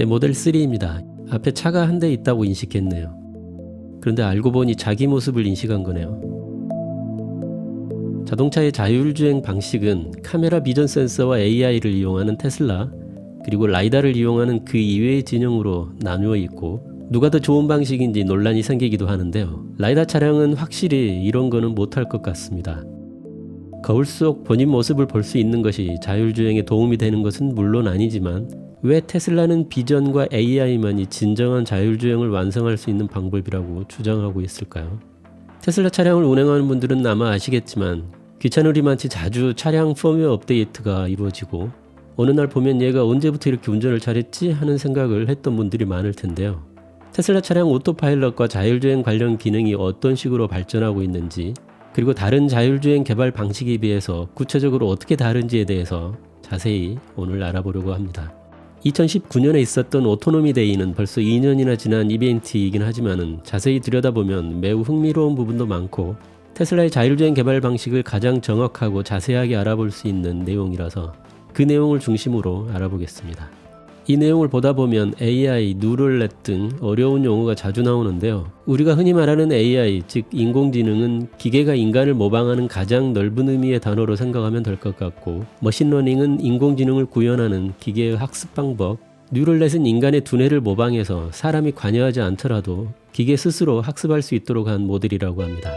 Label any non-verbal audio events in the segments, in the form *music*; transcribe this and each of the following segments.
제 모델 3입니다. 앞에 차가 한 대 있다고 인식했네요. 그런데 알고 보니 자기 모습을 인식한 거네요. 자동차의 자율주행 방식은 카메라 비전 센서와 AI를 이용하는 테슬라, 그리고 라이다를 이용하는 그 이외의 진영으로 나누어 있고 누가 더 좋은 방식인지 논란이 생기기도 하는데요. 라이다 차량은 확실히 이런 거는 못할 것 같습니다. 거울 속 본인 모습을 볼 수 있는 것이 자율주행에 도움이 되는 것은 물론 아니지만 왜 테슬라는 비전과 AI만이 진정한 자율주행을 완성할 수 있는 방법이라고 주장하고 있을까요? 테슬라 차량을 운행하는 분들은 아마 아시겠지만 귀찮으리만치 자주 차량 펌웨어 업데이트가 이루어지고 어느 날 보면 얘가 언제부터 이렇게 운전을 잘했지 하는 생각을 했던 분들이 많을 텐데요. 테슬라 차량 오토파일럿과 자율주행 관련 기능이 어떤 식으로 발전하고 있는지 그리고 다른 자율주행 개발 방식에 비해서 구체적으로 어떻게 다른지에 대해서 자세히 오늘 알아보려고 합니다. 2019년에 있었던 오토노미 데이는 벌써 2년이나 지난 이벤트이긴 하지만은 자세히 들여다보면 매우 흥미로운 부분도 많고 테슬라의 자율주행 개발 방식을 가장 정확하고 자세하게 알아볼 수 있는 내용이라서 그 내용을 중심으로 알아보겠습니다. 이 내용을 보다 보면 AI, 뉴럴넷 등 어려운 용어가 자주 나오는데요. 우리가 흔히 말하는 AI, 즉 인공지능은 기계가 인간을 모방하는 가장 넓은 의미의 단어로 생각하면 될 것 같고, 머신러닝은 인공지능을 구현하는 기계의 학습 방법, 뉴럴넷은 인간의 두뇌를 모방해서 사람이 관여하지 않더라도 기계 스스로 학습할 수 있도록 한 모델이라고 합니다.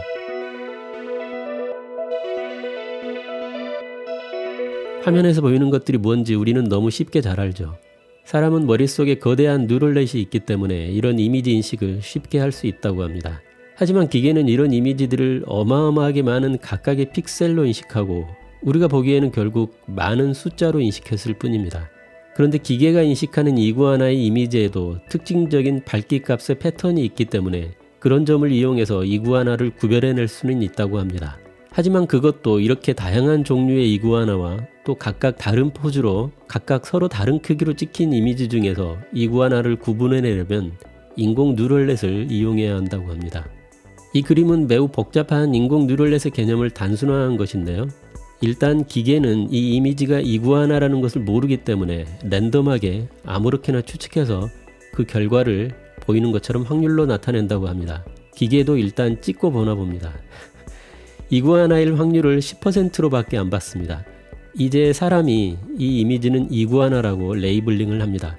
화면에서 보이는 것들이 뭔지 우리는 너무 쉽게 잘 알죠. 사람은 머릿속에 거대한 뉴럴넷이 있기 때문에 이런 이미지 인식을 쉽게 할 수 있다고 합니다. 하지만 기계는 이런 이미지들을 어마어마하게 많은 각각의 픽셀로 인식하고 우리가 보기에는 결국 많은 숫자로 인식했을 뿐입니다. 그런데 기계가 인식하는 이구아나의 이미지에도 특징적인 밝기 값의 패턴이 있기 때문에 그런 점을 이용해서 이구아나를 구별해낼 수는 있다고 합니다. 하지만 그것도 이렇게 다양한 종류의 이구아나와 또 각각 다른 포즈로 각각 서로 다른 크기로 찍힌 이미지 중에서 이구아나를 구분해내려면 인공 뉴럴넷을 이용해야 한다고 합니다. 이 그림은 매우 복잡한 인공 뉴럴넷의 개념을 단순화한 것인데요. 일단 기계는 이 이미지가 이구아나라는 것을 모르기 때문에 랜덤하게 아무렇게나 추측해서 그 결과를 보이는 것처럼 확률로 나타낸다고 합니다. 기계도 일단 찍고 보나 봅니다. *laughs* 이구아나일 확률을 10%로 밖에 안 받습니다. 이제 사람이 이 이미지는 이구아나라고 레이블링을 합니다.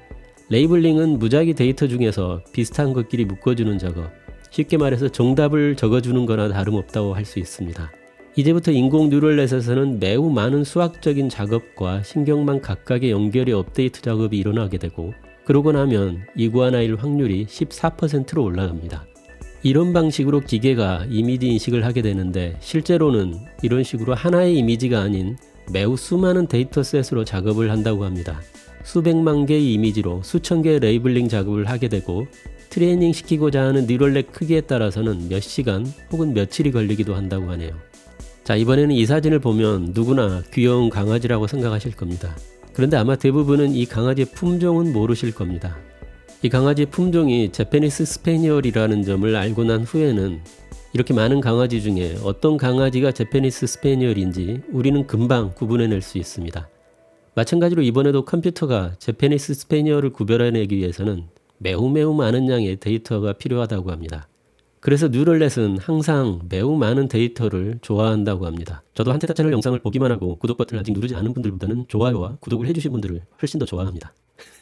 레이블링은 무작위 데이터 중에서 비슷한 것끼리 묶어주는 작업, 쉽게 말해서 정답을 적어주는 거나 다름없다고 할 수 있습니다. 이제부터 인공 뉴럴넷에서는 매우 많은 수학적인 작업과 신경망 각각의 연결의 업데이트 작업이 일어나게 되고 그러고 나면 이구아나일 확률이 14%로 올라갑니다. 이런 방식으로 기계가 이미지 인식을 하게 되는데 실제로는 이런 식으로 하나의 이미지가 아닌 매우 수많은 데이터셋으로 작업을 한다고 합니다. 수백만 개의 이미지로 수천 개의 레이블링 작업을 하게 되고 트레이닝 시키고자 하는 뉴럴넷 크기에 따라서는 몇 시간 혹은 며칠이 걸리기도 한다고 하네요. 자, 이번에는 이 사진을 보면 누구나 귀여운 강아지라고 생각하실 겁니다. 그런데 아마 대부분은 이 강아지의 품종은 모르실 겁니다. 이 강아지의 품종이 제페니스 스페니얼이라는 점을 알고 난 후에는 이렇게 많은 강아지 중에 어떤 강아지가 제페니스 스페니얼인지 우리는 금방 구분해낼 수 있습니다. 마찬가지로 이번에도 컴퓨터가 제페니스 스페니얼을 구별해내기 위해서는 매우 매우 많은 양의 데이터가 필요하다고 합니다. 그래서 뉴럴넷은 항상 매우 많은 데이터를 좋아한다고 합니다. 저도 한테타 채널 영상을 보기만 하고 구독 버튼을 아직 누르지 않은 분들보다는 좋아요와 구독을 해주신 분들을 훨씬 더 좋아합니다.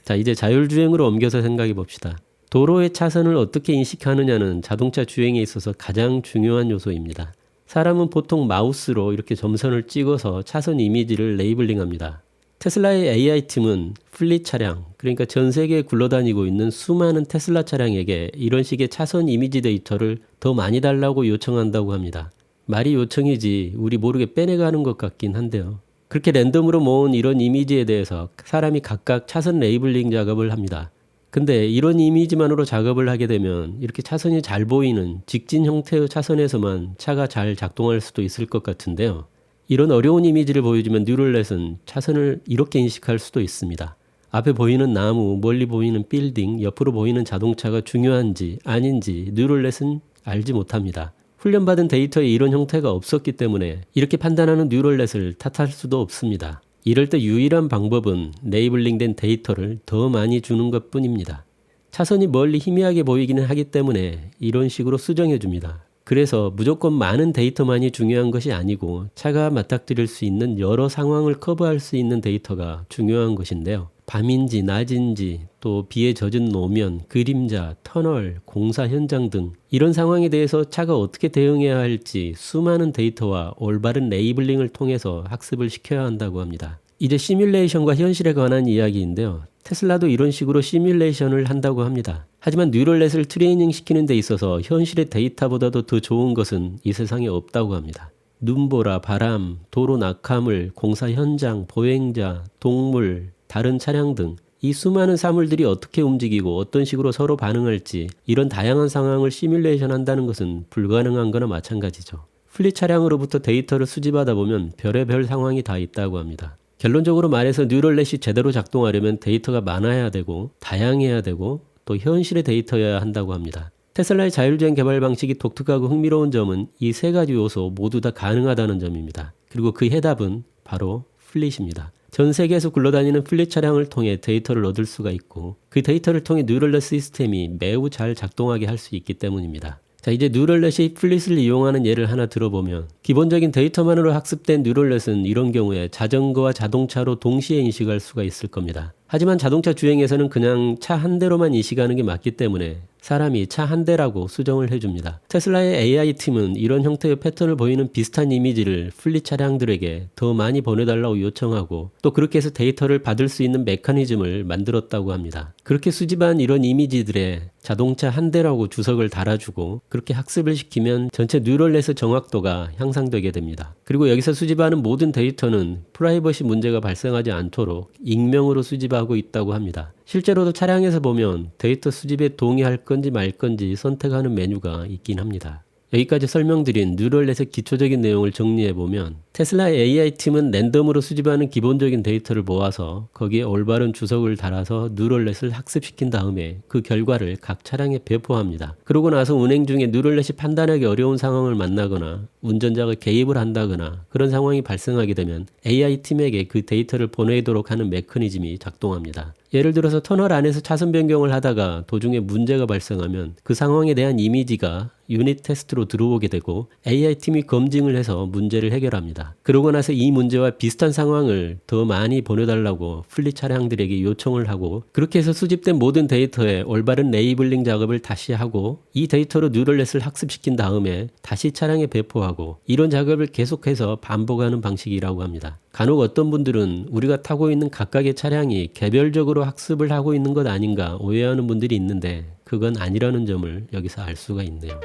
자, 이제 자율주행으로 옮겨서 생각해 봅시다. 도로의 차선을 어떻게 인식하느냐는 자동차 주행에 있어서 가장 중요한 요소입니다. 사람은 보통 마우스로 이렇게 점선을 찍어서 차선 이미지를 레이블링합니다. 테슬라의 AI팀은 플릿 차량, 그러니까 전 세계에 굴러다니고 있는 수많은 테슬라 차량에게 이런 식의 차선 이미지 데이터를 더 많이 달라고 요청한다고 합니다. 말이 요청이지 우리 모르게 빼내가는 것 같긴 한데요. 그렇게 랜덤으로 모은 이런 이미지에 대해서 사람이 각각 차선 레이블링 작업을 합니다. 근데 이런 이미지만으로 작업을 하게 되면 이렇게 차선이 잘 보이는 직진 형태의 차선에서만 차가 잘 작동할 수도 있을 것 같은데요. 이런 어려운 이미지를 보여주면 뉴럴넷은 차선을 이렇게 인식할 수도 있습니다. 앞에 보이는 나무, 멀리 보이는 빌딩, 옆으로 보이는 자동차가 중요한지 아닌지 뉴럴넷은 알지 못합니다. 훈련받은 데이터에 이런 형태가 없었기 때문에 이렇게 판단하는 뉴럴넷을 탓할 수도 없습니다. 이럴 때 유일한 방법은 레이블링된 데이터를 더 많이 주는 것 뿐입니다. 차선이 멀리 희미하게 보이기는 하기 때문에 이런 식으로 수정해 줍니다. 그래서 무조건 많은 데이터만이 중요한 것이 아니고 차가 맞닥뜨릴 수 있는 여러 상황을 커버할 수 있는 데이터가 중요한 것인데요. 밤인지 낮인지 또 비에 젖은 노면, 그림자, 터널, 공사 현장 등 이런 상황에 대해서 차가 어떻게 대응해야 할지 수많은 데이터와 올바른 레이블링을 통해서 학습을 시켜야 한다고 합니다. 이제 시뮬레이션과 현실에 관한 이야기인데요. 테슬라도 이런 식으로 시뮬레이션을 한다고 합니다. 하지만 뉴럴넷을 트레이닝 시키는 데 있어서 현실의 데이터보다도 더 좋은 것은 이 세상에 없다고 합니다. 눈보라, 바람, 도로 낙하물, 공사 현장, 보행자, 동물, 다른 차량 등 이 수많은 사물들이 어떻게 움직이고 어떤 식으로 서로 반응할지 이런 다양한 상황을 시뮬레이션 한다는 것은 불가능한 거나 마찬가지죠. 플릿 차량으로부터 데이터를 수집하다 보면 별의별 상황이 다 있다고 합니다. 결론적으로 말해서 뉴럴넷이 제대로 작동하려면 데이터가 많아야 되고 다양해야 되고 또 현실의 데이터여야 한다고 합니다. 테슬라의 자율주행 개발 방식이 독특하고 흥미로운 점은 이 세 가지 요소 모두 다 가능하다는 점입니다. 그리고 그 해답은 바로 플릿입니다. 전 세계에서 굴러다니는 플릿 차량을 통해 데이터를 얻을 수가 있고 그 데이터를 통해 뉴럴넷 시스템이 매우 잘 작동하게 할 수 있기 때문입니다. 자, 이제 뉴럴넷이 플릿을 이용하는 예를 하나 들어보면 기본적인 데이터만으로 학습된 뉴럴넷은 이런 경우에 자전거와 자동차로 동시에 인식할 수가 있을 겁니다. 하지만 자동차 주행에서는 그냥 차 한 대로만 인식하는 게 맞기 때문에 사람이 차 한 대라고 수정을 해줍니다. 테슬라의 AI팀은 이런 형태의 패턴을 보이는 비슷한 이미지를 플릿 차량들에게 더 많이 보내달라고 요청하고 또 그렇게 해서 데이터를 받을 수 있는 메커니즘을 만들었다고 합니다. 그렇게 수집한 이런 이미지들에 자동차 한 대라고 주석을 달아주고 그렇게 학습을 시키면 전체 뉴럴넷의 정확도가 향상되게 됩니다. 그리고 여기서 수집하는 모든 데이터는 프라이버시 문제가 발생하지 않도록 익명으로 수집하고 있다고 합니다. 실제로도 차량에서 보면 데이터 수집에 동의할 건지 말 건지 선택하는 메뉴가 있긴 합니다. 여기까지 설명드린 뉴럴넷의 기초적인 내용을 정리해보면 테슬라 AI팀은 랜덤으로 수집하는 기본적인 데이터를 모아서 거기에 올바른 주석을 달아서 뉴럴넷을 학습시킨 다음에 그 결과를 각 차량에 배포합니다. 그러고 나서 운행 중에 뉴럴넷이 판단하기 어려운 상황을 만나거나 운전자가 개입을 한다거나 그런 상황이 발생하게 되면 AI팀에게 그 데이터를 보내도록 하는 메커니즘이 작동합니다. 예를 들어서 터널 안에서 차선 변경을 하다가 도중에 문제가 발생하면 그 상황에 대한 이미지가 유닛 테스트로 들어오게 되고 AI팀이 검증을 해서 문제를 해결합니다. 그러고 나서 이 문제와 비슷한 상황을 더 많이 보내달라고 플릿 차량들에게 요청을 하고 그렇게 해서 수집된 모든 데이터에 올바른 레이블링 작업을 다시 하고 이 데이터로 뉴럴넷을 학습시킨 다음에 다시 차량에 배포하고 이런 작업을 계속해서 반복하는 방식이라고 합니다. 간혹 어떤 분들은 우리가 타고 있는 각각의 차량이 개별적으 로 학습을 하고 있는 것 아닌가 오해하는 분들이 있는데 그건 아니라는 점을 여기서 알 수가 있네요.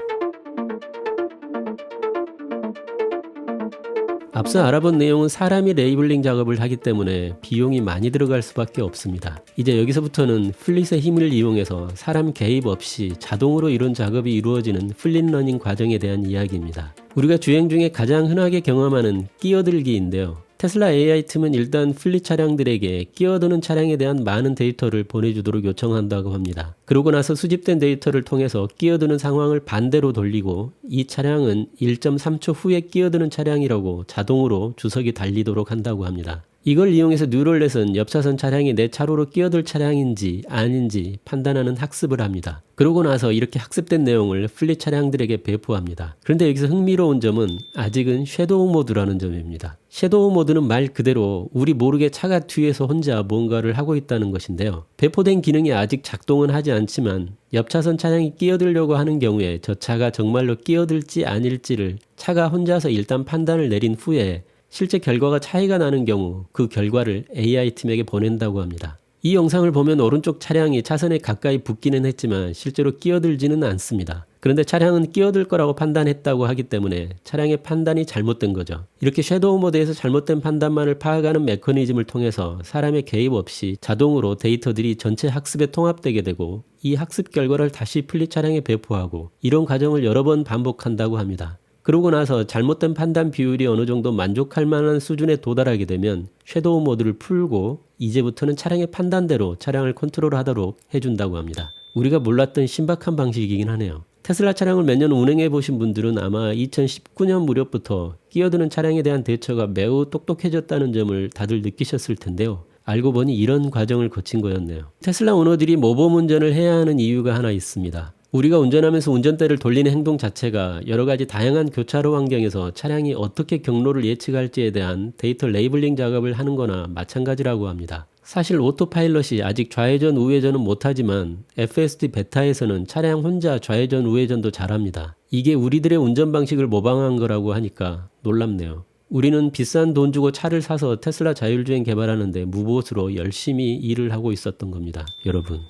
앞서 알아본 내용은 사람이 레이블링 작업을 하기 때문에 비용이 많이 들어갈 수밖에 없습니다. 이제 여기서부터는 플릿의 힘을 이용해서 사람 개입 없이 자동으로 이런 작업이 이루어지는 플릿 러닝 과정에 대한 이야기입니다. 우리가 주행 중에 가장 흔하게 경험하는 끼어들기인데요. 테슬라 AI팀은 일단 플릿 차량들에게 끼어드는 차량에 대한 많은 데이터를 보내주도록 요청한다고 합니다. 그러고 나서 수집된 데이터를 통해서 끼어드는 상황을 반대로 돌리고 이 차량은 1.3초 후에 끼어드는 차량이라고 자동으로 주석이 달리도록 한다고 합니다. 이걸 이용해서 뉴럴넷은 옆차선 차량이 내 차로로 끼어들 차량인지 아닌지 판단하는 학습을 합니다. 그러고 나서 이렇게 학습된 내용을 플릿 차량들에게 배포합니다. 그런데 여기서 흥미로운 점은 아직은 섀도우 모드라는 점입니다. 섀도우 모드는 말 그대로 우리 모르게 차가 뒤에서 혼자 뭔가를 하고 있다는 것인데요. 배포된 기능이 아직 작동은 하지 않지만 옆차선 차량이 끼어들려고 하는 경우에 저 차가 정말로 끼어들지 아닐지를 차가 혼자서 일단 판단을 내린 후에 실제 결과가 차이가 나는 경우 그 결과를 AI팀에게 보낸다고 합니다. 이 영상을 보면 오른쪽 차량이 차선에 가까이 붙기는 했지만 실제로 끼어들지는 않습니다. 그런데 차량은 끼어들 거라고 판단했다고 하기 때문에 차량의 판단이 잘못된 거죠. 이렇게 섀도우 모드에서 잘못된 판단만을 파악하는 메커니즘을 통해서 사람의 개입 없이 자동으로 데이터들이 전체 학습에 통합되게 되고 이 학습 결과를 다시 플릿 차량에 배포하고 이런 과정을 여러 번 반복한다고 합니다. 그러고 나서 잘못된 판단 비율이 어느 정도 만족할 만한 수준에 도달하게 되면 섀도우 모드를 풀고 이제부터는 차량의 판단대로 차량을 컨트롤하도록 해준다고 합니다. 우리가 몰랐던 신박한 방식이긴 하네요. 테슬라 차량을 몇 년 운행해 보신 분들은 아마 2019년 무렵부터 끼어드는 차량에 대한 대처가 매우 똑똑해졌다는 점을 다들 느끼셨을 텐데요. 알고 보니 이런 과정을 거친 거였네요. 테슬라 오너들이 모범 운전을 해야 하는 이유가 하나 있습니다. 우리가 운전하면서 운전대를 돌리는 행동 자체가 여러 가지 다양한 교차로 환경에서 차량이 어떻게 경로를 예측할지에 대한 데이터 레이블링 작업을 하는 거나 마찬가지라고 합니다. 사실 오토파일럿이 아직 좌회전 우회전은 못하지만 FSD 베타에서는 차량 혼자 좌회전 우회전도 잘합니다. 이게 우리들의 운전 방식을 모방한 거라고 하니까 놀랍네요. 우리는 비싼 돈 주고 차를 사서 테슬라 자율주행 개발하는데 무보수로 열심히 일을 하고 있었던 겁니다. 여러분.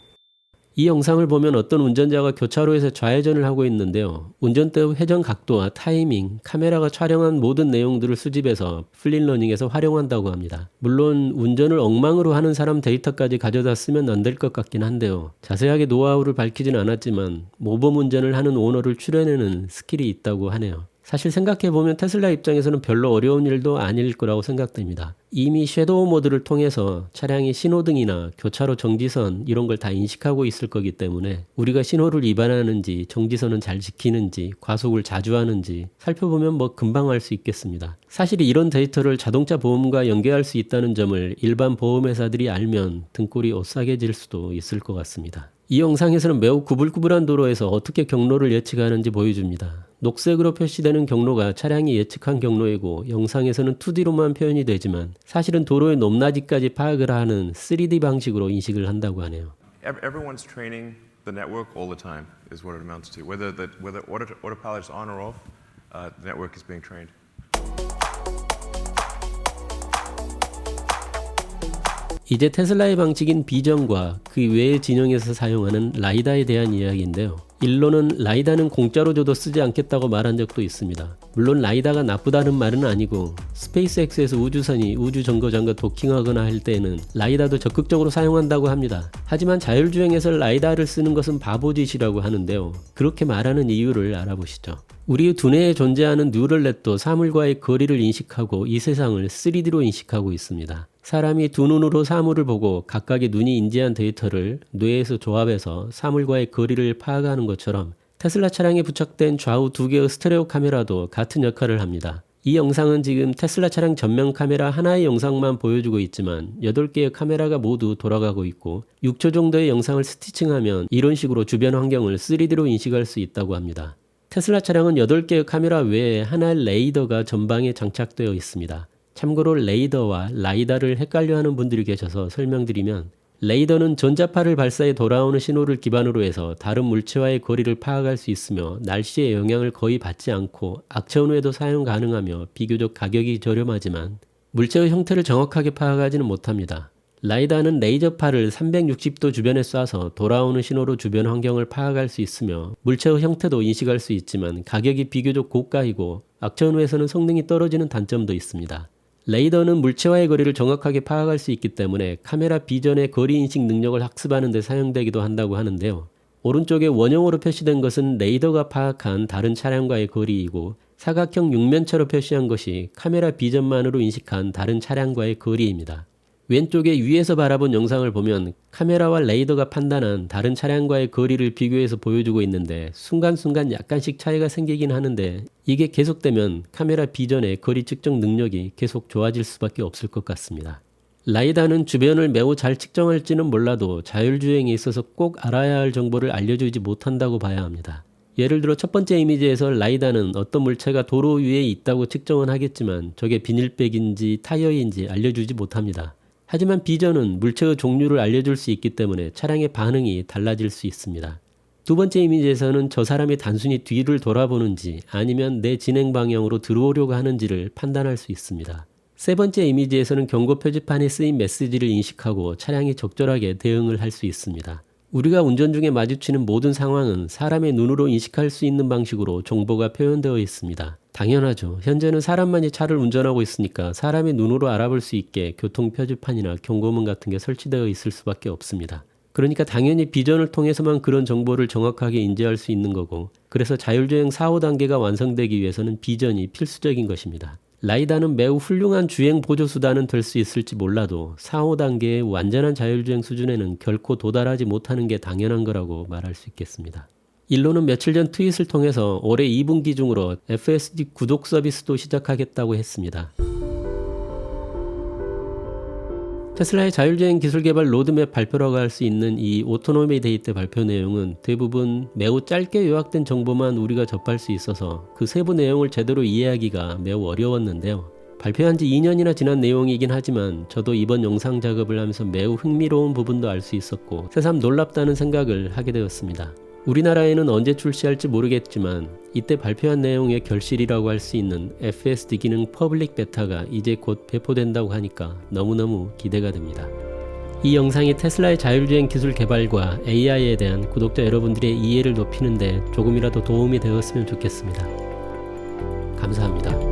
이 영상을 보면 어떤 운전자가 교차로에서 좌회전을 하고 있는데요. 운전대 회전 각도와 타이밍, 카메라가 촬영한 모든 내용들을 수집해서 플린러닝에서 활용한다고 합니다. 물론 운전을 엉망으로 하는 사람 데이터까지 가져다 쓰면 안 될 것 같긴 한데요. 자세하게 노하우를 밝히진 않았지만 모범 운전을 하는 오너를 출연해내는 스킬이 있다고 하네요. 사실 생각해 보면 테슬라 입장에서는 별로 어려운 일도 아닐 거라고 생각됩니다. 이미 섀도우 모드를 통해서 차량이 신호등이나 교차로 정지선 이런 걸 다 인식하고 있을 거기 때문에 우리가 신호를 위반하는지 정지선은 잘 지키는지 과속을 자주 하는지 살펴보면 뭐 금방 알 수 있겠습니다. 사실 이런 데이터를 자동차 보험과 연계할 수 있다는 점을 일반 보험회사들이 알면 등골이 오싹해질 수도 있을 것 같습니다. 이 영상에서는 매우 구불구불한 도로에서 어떻게 경로를 예측하는지 보여줍니다. 녹색으로 표시되는 경로가 차량이 예측한 경로이고 영상에서는 2D로만 표현이 되지만 사실은 도로의 높낮이까지 파악을 하는 3D 방식으로 인식을 한다고 하네요. Ev- Everyone's training the network all the time, is what it amounts to. Whether the whether auto, autopilot is on or off, uh, the network is being trained. 이제 테슬라의 방식인 비전과 그 외의 진영에서 사용하는 라이다에 대한 이야기인데요. 일로는 라이다는 공짜로 줘도 쓰지 않겠다고 말한 적도 있습니다. 물론 라이다가 나쁘다는 말은 아니고 스페이스X에서 우주선이 우주 정거장과 도킹하거나 할 때에는 라이다도 적극적으로 사용한다고 합니다. 하지만 자율주행에서 라이다를 쓰는 것은 바보짓이라고 하는데요. 그렇게 말하는 이유를 알아보시죠. 우리의 두뇌에 존재하는 뉴럴넷도 사물과의 거리를 인식하고 이 세상을 3D로 인식하고 있습니다. 사람이 두 눈으로 사물을 보고 각각의 눈이 인지한 데이터를 뇌에서 조합해서 사물과의 거리를 파악하는 것처럼 테슬라 차량에 부착된 좌우 두 개의 스테레오 카메라도 같은 역할을 합니다. 이 영상은 지금 테슬라 차량 전면 카메라 하나의 영상만 보여주고 있지만 8개의 카메라가 모두 돌아가고 있고 6초 정도의 영상을 스티칭하면 이런 식으로 주변 환경을 3D로 인식할 수 있다고 합니다. 테슬라 차량은 8개의 카메라 외에 하나의 레이더가 전방에 장착되어 있습니다. 참고로 레이더와 라이다를 헷갈려하는 분들이 계셔서 설명드리면 레이더는 전자파를 발사해 돌아오는 신호를 기반으로 해서 다른 물체와의 거리를 파악할 수 있으며 날씨의 영향을 거의 받지 않고 악천 후에도 사용 가능하며 비교적 가격이 저렴하지만 물체의 형태를 정확하게 파악하지는 못합니다. 라이다는 레이저파를 360도 주변에 쏴서 돌아오는 신호로 주변 환경을 파악할 수 있으며 물체의 형태도 인식할 수 있지만 가격이 비교적 고가이고 악천 후에서는 성능이 떨어지는 단점도 있습니다. 레이더는 물체와의 거리를 정확하게 파악할 수 있기 때문에 카메라 비전의 거리 인식 능력을 학습하는 데 사용되기도 한다고 하는데요. 오른쪽에 원형으로 표시된 것은 레이더가 파악한 다른 차량과의 거리이고 사각형 육면체로 표시한 것이 카메라 비전만으로 인식한 다른 차량과의 거리입니다. 왼쪽에 위에서 바라본 영상을 보면 카메라와 레이더가 판단한 다른 차량과의 거리를 비교해서 보여주고 있는데 순간순간 약간씩 차이가 생기긴 하는데 이게 계속되면 카메라 비전의 거리 측정 능력이 계속 좋아질 수밖에 없을 것 같습니다. 라이다는 주변을 매우 잘 측정할지는 몰라도 자율주행에 있어서 꼭 알아야 할 정보를 알려주지 못한다고 봐야 합니다. 예를 들어 첫 번째 이미지에서 라이다는 어떤 물체가 도로 위에 있다고 측정은 하겠지만 저게 비닐백인지 타이어인지 알려주지 못합니다. 하지만 비전은 물체의 종류를 알려줄 수 있기 때문에 차량의 반응이 달라질 수 있습니다. 두 번째 이미지에서는 저 사람이 단순히 뒤를 돌아보는지 아니면 내 진행 방향으로 들어오려고 하는지를 판단할 수 있습니다. 세 번째 이미지에서는 경고 표지판에 쓰인 메시지를 인식하고 차량이 적절하게 대응을 할 수 있습니다. 우리가 운전 중에 마주치는 모든 상황은 사람의 눈으로 인식할 수 있는 방식으로 정보가 표현되어 있습니다. 당연하죠. 현재는 사람만이 차를 운전하고 있으니까 사람의 눈으로 알아볼 수 있게 교통 표지판이나 경고문 같은 게 설치되어 있을 수밖에 없습니다. 그러니까 당연히 비전을 통해서만 그런 정보를 정확하게 인지할 수 있는 거고, 그래서 자율주행 4, 5단계가 완성되기 위해서는 비전이 필수적인 것입니다. 라이다는 매우 훌륭한 주행 보조 수단은 될 수 있을지 몰라도 4, 5단계의 완전한 자율주행 수준에는 결코 도달하지 못하는 게 당연한 거라고 말할 수 있겠습니다. 일론은 며칠 전 트윗을 통해서 올해 2분기 중으로 FSD 구독 서비스도 시작하겠다고 했습니다. 테슬라의 자율주행 기술 개발 로드맵 발표라고 할 수 있는 이 오토노미 데이 때 발표 내용은 대부분 매우 짧게 요약된 정보만 우리가 접할 수 있어서 그 세부 내용을 제대로 이해하기가 매우 어려웠는데요. 발표한 지 2년이나 지난 내용이긴 하지만 저도 이번 영상 작업을 하면서 매우 흥미로운 부분도 알 수 있었고 새삼 놀랍다는 생각을 하게 되었습니다. 우리나라에는 언제 출시할지 모르겠지만 이때 발표한 내용의 결실이라고 할 수 있는 FSD 기능 퍼블릭 베타가 이제 곧 배포된다고 하니까 너무너무 기대가 됩니다. 이 영상이 테슬라의 자율주행 기술 개발과 AI에 대한 구독자 여러분들의 이해를 높이는데 조금이라도 도움이 되었으면 좋겠습니다. 감사합니다.